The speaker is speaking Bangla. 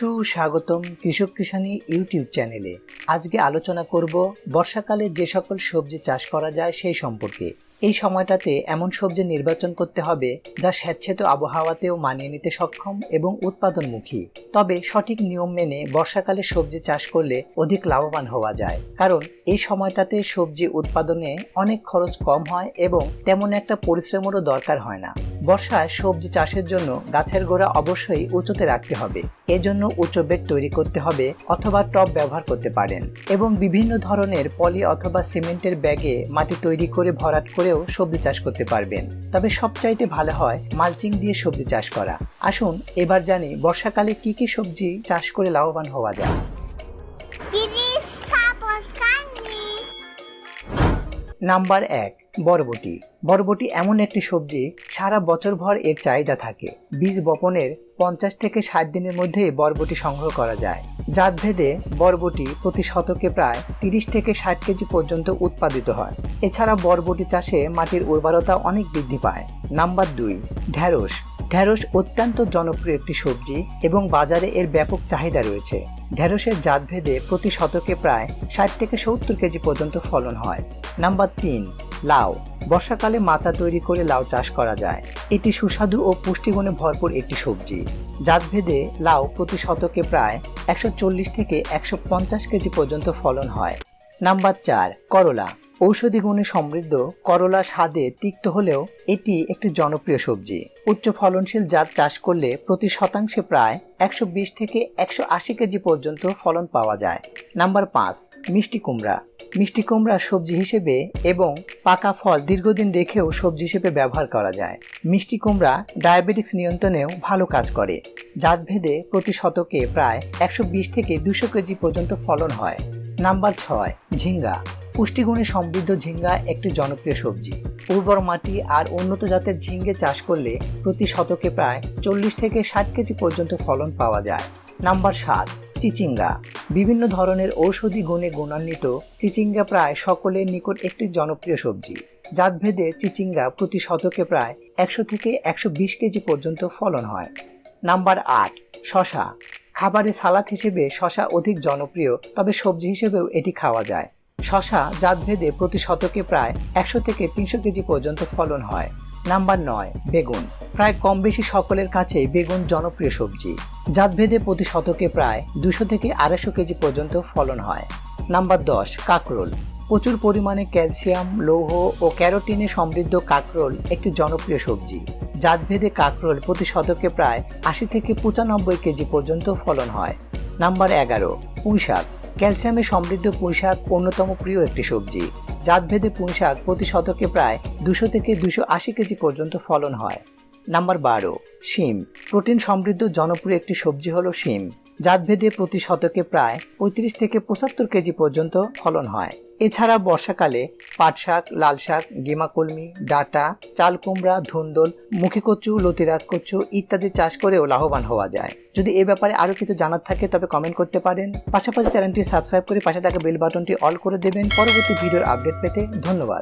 সুস্বাগতম কৃষক কিষানী ইউটিউব চ্যানেলে। আজকে আলোচনা করব বর্ষাকালে যে সকল সবজি চাষ করা যায় সেই সম্পর্কে। এই সময়টাতে এমন সবজি নির্বাচন করতে হবে যা স্বেচ্ছেত আবহাওয়াতেও মানিয়ে নিতে সক্ষম এবং উৎপাদনমুখী। তবে সঠিক নিয়ম মেনে বর্ষাকালে সবজি চাষ করলে অধিক লাভবান হওয়া যায়। কারণ এই সময়টাতে সবজি উৎপাদনে অনেক খরচ কম হয় এবং তেমন একটা পরিশ্রমেরও দরকার হয় না। বর্ষায় সবজি চাষের জন্য গাছের গোড়া অবশ্যই উঁচুতে রাখতে হবে। এজন্য উঁচু বেড তৈরি করতে হবে অথবা টব ব্যবহার করতে পারেন এবং বিভিন্ন ধরনের পলি অথবা সিমেন্টের ব্যাগে মাটি তৈরি করে ভরাট করেও সবজি চাষ করতে পারবেন। তবে সবচাইতে ভালো হয় মালচিং দিয়ে সবজি চাষ করা। আসুন এবার জানি বর্ষাকালে কি কি সবজি চাষ করে লাভবান হওয়া যায়. নাম্বার এক বরবটি। বরবটি এমন একটি সবজি, সারা বছর ভর এর চাহিদা থাকে। বীজ বপনের পঞ্চাশ থেকে ষাট দিনের মধ্যে বরবটি সংগ্রহ করা যায়। জাতভেদে বরবটি প্রতি শতকে প্রায় তিরিশ থেকে ষাট কেজি পর্যন্ত উৎপাদিত হয়। এছাড়া বরবটি চাষে মাটির উর্বরতা অনেক বৃদ্ধি পায়। নাম্বার দুই ঢ্যাঁড়স ঢ্যাঁড়স অত্যন্ত জনপ্রিয় একটি সবজি এবং বাজারে এর ব্যাপক চাহিদা রয়েছে। ঢ্যাঁড়সের জাতভেদে প্রতি শতকে প্রায় ষাট থেকে সত্তর কেজি পর্যন্ত ফলন হয়। নাম্বার তিন, লাউ। বর্ষাকালে মাচা তৈরি করে লাউ চাষ করা যায়। এটি সুস্বাদু ও পুষ্টিগুণে ভরপুর একটি সবজি। জাতভেদে লাউ প্রতি শতকে প্রায় একশো চল্লিশ থেকে একশো পঞ্চাশ কেজি পর্যন্ত ফলন হয়। নাম্বার চার, করলা। ঔষধি গুণে সমৃদ্ধ করলা স্বাদে তিক্ত হলেও এটি একটি জনপ্রিয় সবজি। উচ্চ ফলনশীল জাত চাষ করলে প্রতি শতাংশে প্রায় একশো বিশ থেকে একশো আশি কেজি পর্যন্ত ফলন পাওয়া যায়। নাম্বার পাঁচ, মিষ্টি কুমড়া। মিষ্টি কুমড়া সবজি হিসেবে এবং পাকা ফল দীর্ঘদিন রেখেও সবজি হিসেবে ব্যবহার করা যায়। মিষ্টি কুমড়া ডায়াবেটিক্স নিয়ন্ত্রণেও ভালো কাজ করে। জাতভেদে প্রতি শতকে প্রায় একশো বিশ থেকে দুশো কেজি পর্যন্ত ফলন হয়। নাম্বার ছয়, ঝিঙ্গা। পুষ্টিগুণে সমৃদ্ধ ঝিঙ্গা একটি জনপ্রিয় সবজি। উর্বর মাটি আর উন্নত জাতের ঝিঙ্গে চাষ করলে প্রতি শতকে প্রায় চল্লিশ থেকে ষাট কেজি পর্যন্ত ফলন পাওয়া যায়। নাম্বার সাত, চিচিঙ্গা। বিভিন্ন ধরনের ঔষধি গুণে গুণান্বিত চিচিঙ্গা প্রায় সকলের নিকট একটি জনপ্রিয় সবজি। জাতভেদে চিচিঙ্গা প্রতি শতকে প্রায় একশো থেকে একশো বিশ কেজি পর্যন্ত ফলন হয়। নাম্বার আট শশা খাবারে সালাদ হিসেবে শশা অধিক জনপ্রিয়, তবে সবজি হিসেবেও এটি খাওয়া যায়। শশা জাতভেদে প্রতি শতকে প্রায় একশো থেকে তিনশো কেজি পর্যন্ত ফলন হয়। নাম্বার নয়, বেগুন। প্রায় কম বেশি সকলের কাছেই বেগুন জনপ্রিয় সবজি। জাতভেদে প্রতি শতকে প্রায় দুশো থেকে আড়াইশো কেজি পর্যন্ত ফলন হয়। নাম্বার দশ, কাকরোল। প্রচুর পরিমাণে ক্যালসিয়াম, লৌহ ও ক্যারোটিনে সমৃদ্ধ কাকরোল একটি জনপ্রিয় সবজি। জাতভেদে কাকরোল প্রতি শতকে প্রায় আশি থেকে পঁচানব্বই কেজি পর্যন্ত ফলন হয়। নাম্বার এগারো, পুঁইশাক। ক্যালসিয়ামে সমৃদ্ধ পুঁইশাক অন্যতম প্রিয় একটি সবজি। জাতভেদে পুঁইশাক প্রতি শতকে প্রায় দুশো থেকে দুশো আশি কেজি পর্যন্ত ফলন হয়। নাম্বার বারো, শিম। প্রোটিন সমৃদ্ধ, জনপ্রিয় একটি সবজি হলো শিম। জাতভেদে প্রতি শতকে প্রায় পঁয়ত্রিশ থেকে পঁচাত্তর কেজি পর্যন্ত ফলন হয়। এছাড়া বর্ষাকালে পাট শাক লাল শাক গেমাকলমি, ডাটা চাল কুমড়া ধুন্দল মুখী কচু লতিরাজ কচু ইত্যাদি চাষ করেও লাভবান হওয়া যায়। যদি এ ব্যাপারে আরও কিছু জানার থাকে, তবে কমেন্ট করতে পারেন। পাশাপাশি চ্যানেলটি সাবস্ক্রাইব করে পাশে থাকা বেল বাটনটি অল করে দেবেন। পরবর্তী ভিডিওর আপডেট পেতে ধন্যবাদ।